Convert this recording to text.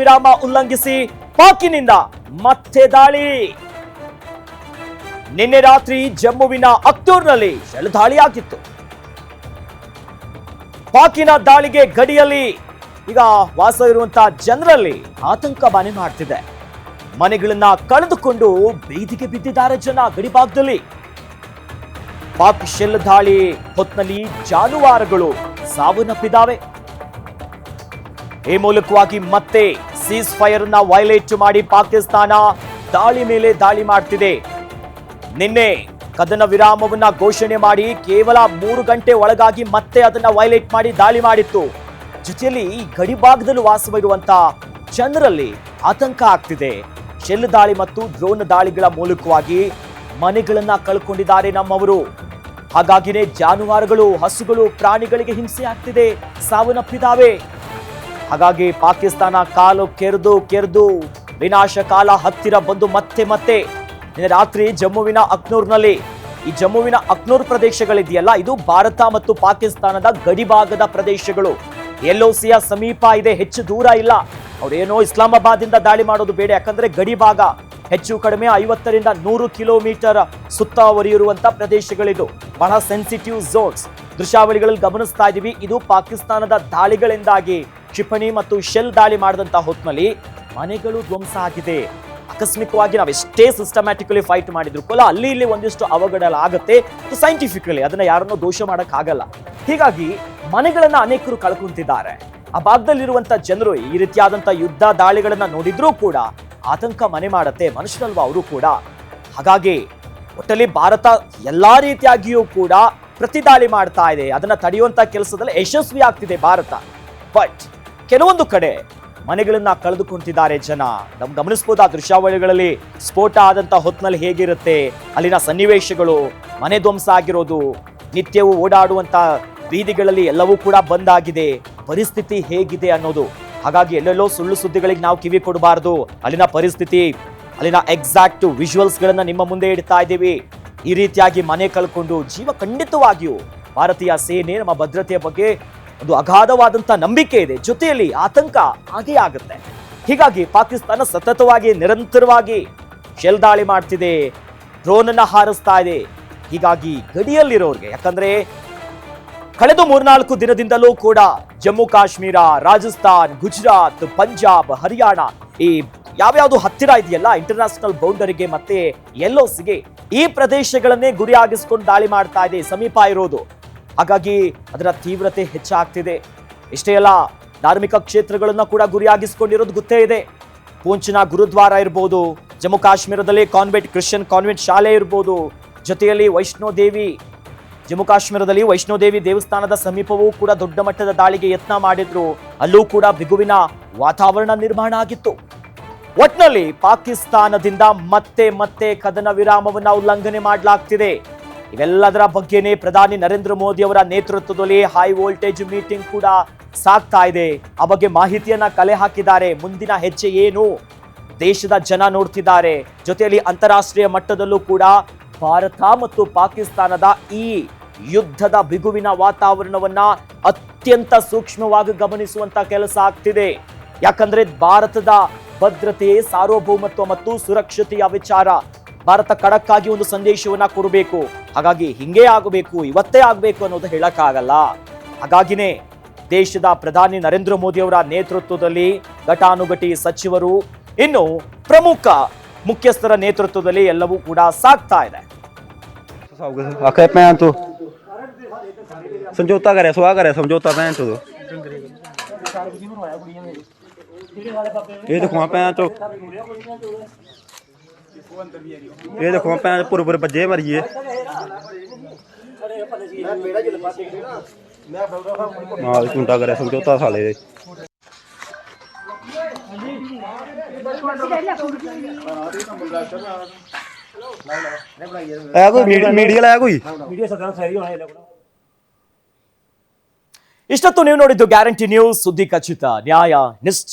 ವಿರಾಮ ಉಲ್ಲಂಘಿಸಿ ಪಾಕಿನಿಂದ ಮತ್ತೆ ದಾಳಿ. ನಿನ್ನೆ ರಾತ್ರಿ ಜಮ್ಮುವಿನ ಅಕ್ತೂರ್ನಲ್ಲಿ ದಾಳಿಯಾಗಿತ್ತು ಪಾಕಿನ ದಾಳಿಗೆ ಗಡಿಯಲ್ಲಿ ಈಗ ವಾಸವಿರುವಂತಹ ಜನರಲ್ಲಿ ಆತಂಕ ಬಾನೆ ಮಾಡ್ತಿದೆ. ಮನೆಗಳನ್ನ ಕಳೆದುಕೊಂಡು ಬೀದಿಗೆ ಬಿದ್ದಿದ್ದಾರೆ ಜನ ಗಡಿ ಭಾಗದಲ್ಲಿ. ಪಾಕ್ ಶೆಲ್ ದಾಳಿ ಹೊತ್ನಲ್ಲಿ ಜಾನುವಾರುಗಳು ಸಾವನ್ನಪ್ಪಿದ್ದಾವೆ. ಈ ಮೂಲಕವಾಗಿ ಮತ್ತೆ ಸೀಸ್ ಫೈರ್ನ ವೈಲೇಟ್ ಮಾಡಿ ಪಾಕಿಸ್ತಾನ ದಾಳಿ ಮೇಲೆ ದಾಳಿ ಮಾಡ್ತಿದೆ. ನಿನ್ನೆ ಕದನ ವಿರಾಮವನ್ನ ಘೋಷಣೆ ಮಾಡಿ ಕೇವಲ ಮೂರು ಗಂಟೆ ಒಳಗಾಗಿ ಮತ್ತೆ ಅದನ್ನ ವೈಲೇಟ್ ಮಾಡಿ ದಾಳಿ ಮಾಡಿತ್ತು. ಜೊತೆಯಲ್ಲಿ ಈ ಗಡಿ ಭಾಗದಲ್ಲಿ ವಾಸವಿರುವಂತ ಜನರಲ್ಲಿ ಆತಂಕ ಆಗ್ತಿದೆ. ಶೆಲ್ ದಾಳಿ ಮತ್ತು ಡ್ರೋನ್ ದಾಳಿಗಳ ಮೂಲಕವಾಗಿ ಮನೆಗಳನ್ನ ಕಳ್ಕೊಂಡಿದ್ದಾರೆ ನಮ್ಮವರು. ಹಾಗಾಗಿನೇ ಜಾನುವಾರುಗಳು, ಹಸುಗಳು, ಪ್ರಾಣಿಗಳಿಗೆ ಹಿಂಸೆ ಆಗ್ತಿದೆ. ಸಾವನ್ನಪ್ಪಿದಾವೆ ಹಾಗಾಗಿ ಪಾಕಿಸ್ತಾನ ಕಾಲು ಕೆರೆದು ಕೆರೆದು ವಿನಾಶ ಕಾಲ ಹತ್ತಿರ ಬಂದು ಮತ್ತೆ ಮತ್ತೆ ನಿನ್ನೆ ರಾತ್ರಿ ಜಮ್ಮುವಿನ ಅಕ್ನೂರ್ನಲ್ಲಿ. ಈ ಜಮ್ಮುವಿನ ಅಕ್ನೂರ್ ಪ್ರದೇಶಗಳಿದೆಯಲ್ಲ, ಇದು ಭಾರತ ಮತ್ತು ಪಾಕಿಸ್ತಾನದ ಗಡಿಭಾಗದ ಪ್ರದೇಶಗಳು. ಎಲ್ಒಸಿಯ ಸಮೀಪ ಇದೆ, ಹೆಚ್ಚು ದೂರ ಇಲ್ಲ. ಅವರೇನೋ ಇಸ್ಲಾಮಾಬಾದಿಂದ ದಾಳಿ ಮಾಡೋದು ಬೇಡ, ಯಾಕಂದ್ರೆ ಗಡಿಭಾಗ ಹೆಚ್ಚು ಕಡಿಮೆ ಐವತ್ತರಿಂದ ನೂರು ಕಿಲೋಮೀಟರ್ ಸುತ್ತುವರಿಯಿರುವಂತ ಪ್ರದೇಶಗಳಿದು. ಬಹಳ ಸೆನ್ಸಿಟಿವ್ ಝೋನ್ಸ್ ದೃಶ್ಯಾವಳಿಗಳಲ್ಲಿ ಗಮನಿಸ್ತಾ ಇದೀವಿ, ಇದು ಪಾಕಿಸ್ತಾನದ ದಾಳಿಗಳಿಂದಾಗಿ ಕ್ಷಿಪಣಿ ಮತ್ತು ಶೆಲ್ ದಾಳಿ ಮಾಡಿದಂತ ಹೊತ್ತಿನಲ್ಲಿ ಮನೆಗಳು ಧ್ವಂಸ ಆಗಿದೆ. ಆಕಸ್ಮಿಕವಾಗಿ ನಾವು ಸಿಸ್ಟಮ್ಯಾಟಿಕಲಿ ಫೈಟ್ ಮಾಡಿದ್ರು ಕೂಡ ಅಲ್ಲಿ ಇಲ್ಲಿ ಒಂದಿಷ್ಟು ಅವಘಡ ಆಗುತ್ತೆ ಸೈಂಟಿಫಿಕಲಿ ಅದನ್ನ ಯಾರನ್ನೂ ದೋಷ ಮಾಡೋಕ್ಕಾಗಲ್ಲ. ಹೀಗಾಗಿ ಮನೆಗಳನ್ನ ಅನೇಕರು ಕಳ್ಕೊಂತಿದ್ದಾರೆ. ಆ ಭಾಗದಲ್ಲಿರುವಂತ ಜನರು ಈ ರೀತಿಯಾದಂತ ಯುದ್ಧ ದಾಳಿಗಳನ್ನ ನೋಡಿದ್ರೂ ಕೂಡ ಆತಂಕ ಮನೆ ಮಾಡತ್ತೆ, ಮನುಷ್ಯನಲ್ವಾ ಅವರು ಕೂಡ. ಹಾಗಾಗಿ ಒಟ್ಟಲ್ಲಿ ಭಾರತ ಎಲ್ಲಾ ರೀತಿಯಾಗಿಯೂ ಕೂಡ ಪ್ರತಿದಾಳಿ ಮಾಡ್ತಾ ಇದೆ. ಅದನ್ನ ತಡೆಯುವಂತ ಕೆಲಸದಲ್ಲಿ ಯಶಸ್ವಿ ಆಗ್ತಿದೆ ಭಾರತ. ಬಟ್ ಕೆಲವೊಂದು ಕಡೆ ಮನೆಗಳನ್ನ ಕಳೆದುಕೊಂತಿದ್ದಾರೆ ಜನ. ನಮ್ ಗಮನಿಸಬಹುದ ದೃಶ್ಯಾವಳಿಗಳಲ್ಲಿ ಸ್ಫೋಟ ಆದಂತ ಹೊತ್ನಲ್ಲಿ ಹೇಗಿರುತ್ತೆ? ಅಲ್ಲಿನ ಸನ್ನಿವೇಶಗಳು, ಮನೆ ಧ್ವಂಸ ಆಗಿರೋದು, ನಿತ್ಯವೂ ಓಡಾಡುವಂತ ಬೀದಿಗಳಲ್ಲಿ ಎಲ್ಲವೂ ಕೂಡ ಬಂದಾಗಿದೆ ಪರಿಸ್ಥಿತಿ ಹೇಗಿದೆ ಅನ್ನೋದು. ಹಾಗಾಗಿ ಎಲ್ಲೆಲ್ಲೋ ಸುಳ್ಳು ಸುದ್ದಿಗಳಿಗೆ ನಾವು ಕಿವಿ ಕೊಡಬಾರದು. ಅಲ್ಲಿನ ಪರಿಸ್ಥಿತಿ, ಅಲ್ಲಿನ ಎಕ್ಸಾಕ್ಟ್ ವಿಜುವಲ್ಸ್ ಗಳನ್ನ ನಿಮ್ಮ ಮುಂದೆ ಇಡ್ತಾ ಇದ್ದೀವಿ. ಈ ರೀತಿಯಾಗಿ ಮನೆ ಕಳ್ಕೊಂಡು ಜೀವ ಖಂಡಿತವಾಗಿಯೂ ಭಾರತೀಯ ಸೇನೆ, ನಮ್ಮ ಭದ್ರತೆಯ ಬಗ್ಗೆ ಒಂದು ಅಗಾಧವಾದಂಥ ನಂಬಿಕೆ ಇದೆ. ಜೊತೆಯಲ್ಲಿ ಆತಂಕ ಹಾಗೇ ಆಗುತ್ತೆ. ಹೀಗಾಗಿ ಪಾಕಿಸ್ತಾನ ಸತತವಾಗಿ ನಿರಂತರವಾಗಿ ಶೆಲ್ ದಾಳಿ ಮಾಡ್ತಿದೆ. ಡ್ರೋನ್ ಅನ್ನ ಹಾರಿಸ್ತಾ ಇದೆ. ಹೀಗಾಗಿ ಗಡಿಯಲ್ಲಿರೋರಿಗೆ, ಯಾಕಂದ್ರೆ ಕಳೆದ ಮೂರ್ನಾಲ್ಕು ದಿನದಿಂದಲೂ ಕೂಡ ಜಮ್ಮು ಕಾಶ್ಮೀರ, ರಾಜಸ್ಥಾನ್, ಗುಜರಾತ್, ಪಂಜಾಬ್, ಹರಿಯಾಣ ಈ ಯಾವ್ಯಾವುದು ಹತ್ತಿರ ಇದೆಯಲ್ಲ ಇಂಟರ್ನ್ಯಾಷನಲ್ ಬೌಂಡರಿಗೆ ಮತ್ತೆ ಎಲ್ಒಸಿಗೆ ಈ ಪ್ರದೇಶಗಳನ್ನೇ ಗುರಿಯಾಗಿಸ್ಕೊಂಡು ದಾಳಿ ಮಾಡ್ತಾ ಇದೆ, ಸಮೀಪ ಇರೋದು. ಹಾಗಾಗಿ ಅದರ ತೀವ್ರತೆ ಹೆಚ್ಚಾಗ್ತಿದೆ. ಇಷ್ಟೇ ಅಲ್ಲ, ಧಾರ್ಮಿಕ ಕ್ಷೇತ್ರಗಳನ್ನು ಕೂಡ ಗುರಿಯಾಗಿಸಿಕೊಂಡಿರೋದು ಗೊತ್ತೇ ಇದೆ. ಪೂಂಚಿನ ಗುರುದ್ವಾರ ಇರ್ಬೋದು, ಜಮ್ಮು ಕಾಶ್ಮೀರದಲ್ಲಿ ಕಾನ್ವೆಂಟ್, ಕ್ರಿಶ್ಚಿಯನ್ ಕಾನ್ವೆಂಟ್ ಶಾಲೆ ಇರ್ಬೋದು, ಜೊತೆಯಲ್ಲಿ ವೈಷ್ಣೋ ದೇವಿ, ಜಮ್ಮು ಕಾಶ್ಮೀರದಲ್ಲಿ ವೈಷ್ಣೋದೇವಿ ದೇವಸ್ಥಾನದ ಸಮೀಪವೂ ಕೂಡ ದೊಡ್ಡ ಮಟ್ಟದ ದಾಳಿಗೆ ಯತ್ನ ಮಾಡಿದ್ರು. ಅಲ್ಲೂ ಕೂಡ ಬಿಗುವಿನ ವಾತಾವರಣ ನಿರ್ಮಾಣ ಆಗಿತ್ತು. ಒಟ್ನಲ್ಲಿ ಪಾಕಿಸ್ತಾನದಿಂದ ಮತ್ತೆ ಮತ್ತೆ ಕದನ ವಿರಾಮವನ್ನು ಉಲ್ಲಂಘನೆ ಮಾಡಲಾಗ್ತಿದೆ. ಇವೆಲ್ಲದರ ಬಗ್ಗೆನೇ ಪ್ರಧಾನಿ ನರೇಂದ್ರ ಮೋದಿ ಅವರ ನೇತೃತ್ವದಲ್ಲಿ ಹೈ ವೋಲ್ಟೇಜ್ ಮೀಟಿಂಗ್ ಕೂಡ ಸಾಗ್ತಾ ಇದೆ. ಆ ಬಗ್ಗೆ ಮಾಹಿತಿಯನ್ನ ಕಲೆ ಹಾಕಿದ್ದಾರೆ. ಮುಂದಿನ ಹೆಜ್ಜೆ ಏನು? ದೇಶದ ಜನ ನೋಡ್ತಿದ್ದಾರೆ. ಜೊತೆಯಲ್ಲಿ ಅಂತಾರಾಷ್ಟ್ರೀಯ ಮಟ್ಟದಲ್ಲೂ ಕೂಡ ಭಾರತ ಮತ್ತು ಪಾಕಿಸ್ತಾನದ ಈ ಯುದ್ಧದ ಬಿಗುವಿನ ವಾತಾವರಣವನ್ನ ಅತ್ಯಂತ ಸೂಕ್ಷ್ಮವಾಗಿ ಗಮನಿಸುವಂತ ಕೆಲಸ ಆಗ್ತಿದೆ. ಯಾಕಂದ್ರೆ ಭಾರತದ ಭದ್ರತೆ, ಸಾರ್ವಭೌಮತ್ವ ಮತ್ತು ಸುರಕ್ಷತೆಯ ವಿಚಾರ ಭಾರತ ಖಡಕ್ಕಾಗಿ ಒಂದು ಸಂದೇಶವನ್ನ ಕೊಡಬೇಕು ಹಾಗಾಗಿ ಹಿಂಗೆ ಆಗಬೇಕು ಇವತ್ತೇ ಆಗಬೇಕು ಅನ್ನೋದು ಹೇಳಕ್ಕಾಗಲ್ಲ ಹಾಗಾಗಿನೇ ದೇಶದ ಪ್ರಧಾನಿ ನರೇಂದ್ರ ಮೋದಿ ಅವರ ನೇತೃತ್ವದಲ್ಲಿ ಘಟಾನುಘಟಿ ಸಚಿವರು ಇನ್ನು ಪ್ರಮುಖ ಮುಖ್ಯಸ್ಥರ ನೇತೃತ್ವದಲ್ಲಿ ಎಲ್ಲವೂ ಕೂಡ ಸಾಗ್ತಾ ಇದೆ आखे पैं तू समझौता करे सुहा करे समझौता पैं तू ये देखो पैं तो ਇਹ ਦੇਖੋ ਭੈਣ ਪੁਰਪੁਰ ਭੱਜੇ ਮਰੀਏ ਨਾਲ ਚੁੰਟਾ ਕਰਿਆ ਸਮਝੌਤਾ ਸਾਲੇ ਦੇ ਆ ਕੋਈ ਮੀਡੀਆ ਲਾਇਆ ਕੋਈ ಮೀಡಿಯಾ ಸದನ ಸರಿ ಇಲ್ಲ ಕೂಡ ಇಷ್ಟೊತ್ತು ನೀವು ನೋಡಿದ್ದು ಗ್ಯಾರಂಟಿ ನ್ಯೂಸ್ ಸುದ್ದಿ ಖಚಿತ ನ್ಯಾಯ ನಿಶ್ಚಯ